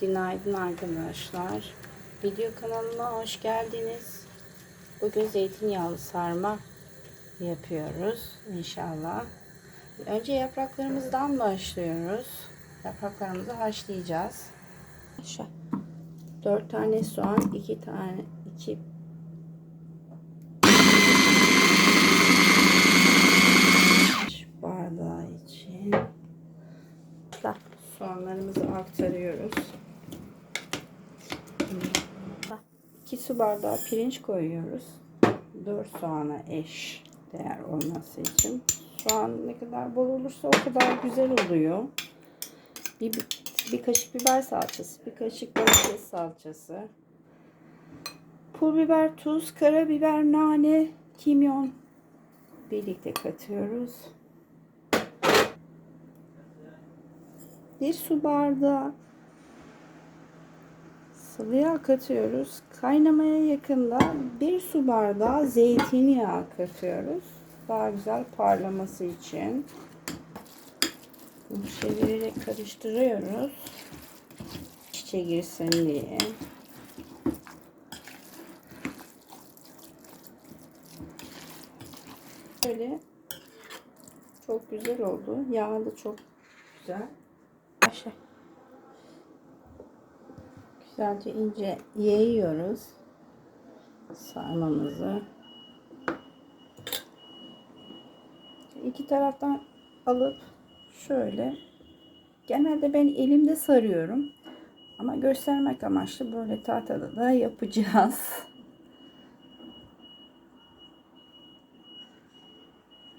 Günaydın arkadaşlar. Video kanalıma hoş geldiniz. Bugün zeytinyağlı sarma yapıyoruz inşallah. Önce yapraklarımızdan başlıyoruz. Yapraklarımızı haşlayacağız. Aşağı. 4 tane soğan, 2 tane 2 bardağı için soğanlarımızı aktarıyoruz. 2 su bardağı pirinç koyuyoruz. 4 soğana eş değer olması için. Soğan ne kadar bol olursa o kadar güzel oluyor. Bir, bir kaşık biber salçası, bir kaşık domates salçası, pul biber, tuz, karabiber, nane, kimyon birlikte katıyoruz. Bir su bardağı sıvı yağ katıyoruz. Kaynamaya yakında bir su bardağı zeytinyağı katıyoruz. Daha güzel parlaması için. Bunu çevirerek karıştırıyoruz. İçe girsin diye. Böyle çok güzel oldu. Yağı da çok güzel. Aşağı. Güzelce ince yayıyoruz sarmamızı. İki taraftan alıp şöyle genelde ben elimde sarıyorum. Ama göstermek amaçlı böyle tahtada da yapacağız.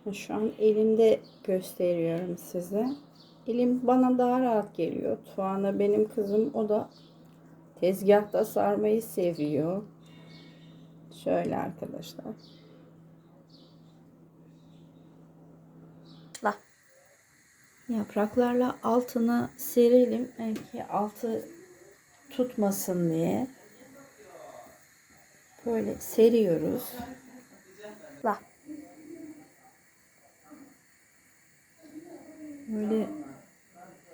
Şu an elimde gösteriyorum size. Elim bana daha rahat geliyor. Tuana benim kızım o da tezgahta sarmayı seviyor. Şöyle arkadaşlar. La. Yapraklarla altına serelim. Belki altı tutmasın diye. Böyle seriyoruz. La. Böyle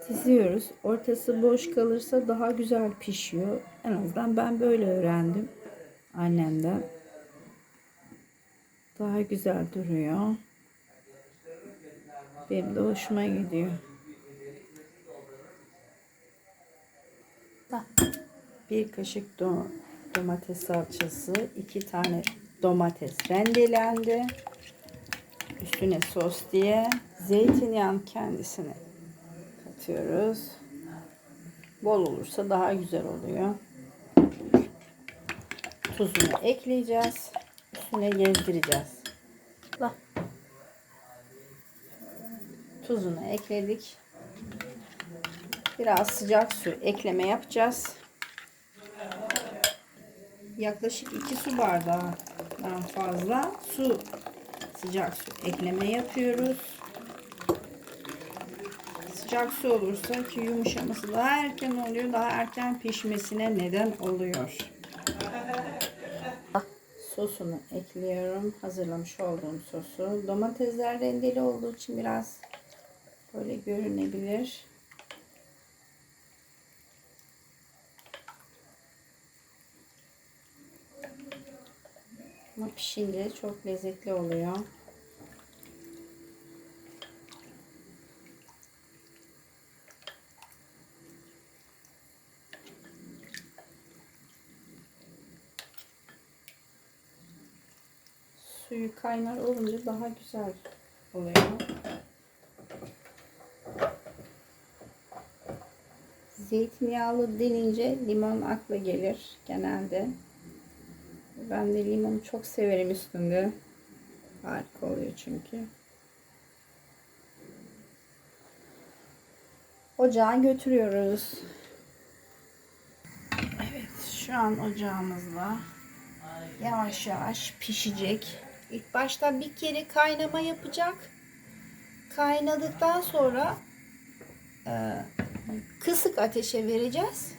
diziyoruz. Ortası boş kalırsa daha güzel pişiyor. En azından ben böyle öğrendim annemden. Daha güzel duruyor. Benim de hoşuma gidiyor. Bir kaşık do domates salçası, iki tane domates rendelendi. Üstüne sos diye zeytinyağın kendisini katıyoruz. Bol olursa daha güzel oluyor. Tuzunu ekleyeceğiz. Üstüne gezdireceğiz. La. Tuzunu ekledik. Biraz sıcak su ekleme yapacağız. Yaklaşık 2 su bardağından fazla su sıcak su ekleme yapıyoruz. Sıcak su olursa ki yumuşaması daha erken oluyor. Daha erken pişmesine neden oluyor. Sosunu ekliyorum. Hazırlamış olduğum sosu. Domatesler rendeli olduğu için biraz böyle görünebilir. Ama pişince çok lezzetli oluyor. Suyu kaynar olunca daha güzel oluyor. Zeytinyağlı denince limon akla gelir genelde. Ben de limonu çok severim üstünde. Harika oluyor çünkü. Ocağa götürüyoruz. Evet şu an ocağımızda yavaş yavaş pişecek. İlk başta bir kere kaynama yapacak. Kaynadıktan sonra e, kısık ateşe vereceğiz.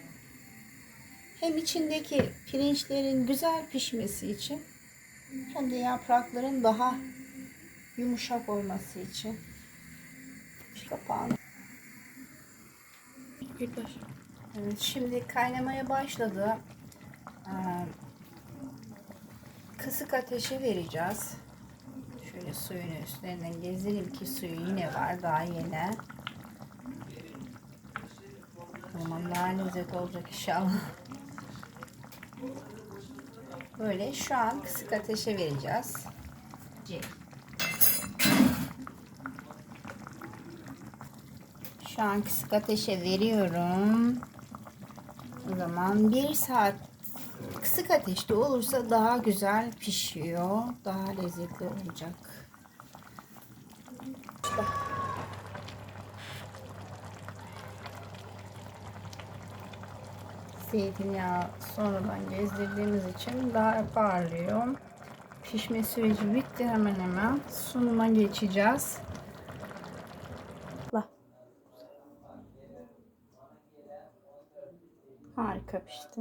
Hem içindeki pirinçlerin güzel pişmesi için hem de yaprakların daha yumuşak olması için. Şu kapağını. Evet şimdi kaynamaya başladı. Ee, Kısık ateşe vereceğiz. Şöyle suyun üstlerinden gezdireyim ki suyu yine var daha yeni. Tamam daha lezzet olacak inşallah. Böyle şu an kısık ateşe vereceğiz. Şu an kısık ateşe veriyorum. O zaman bir saat kısık ateşte olursa daha güzel pişiyor. Daha lezzetli olacak. Zeytinyağı sonradan gezdirdiğimiz için daha parlıyor. Pişme süreci bitti hemen hemen. Sunuma geçeceğiz. Harika pişti.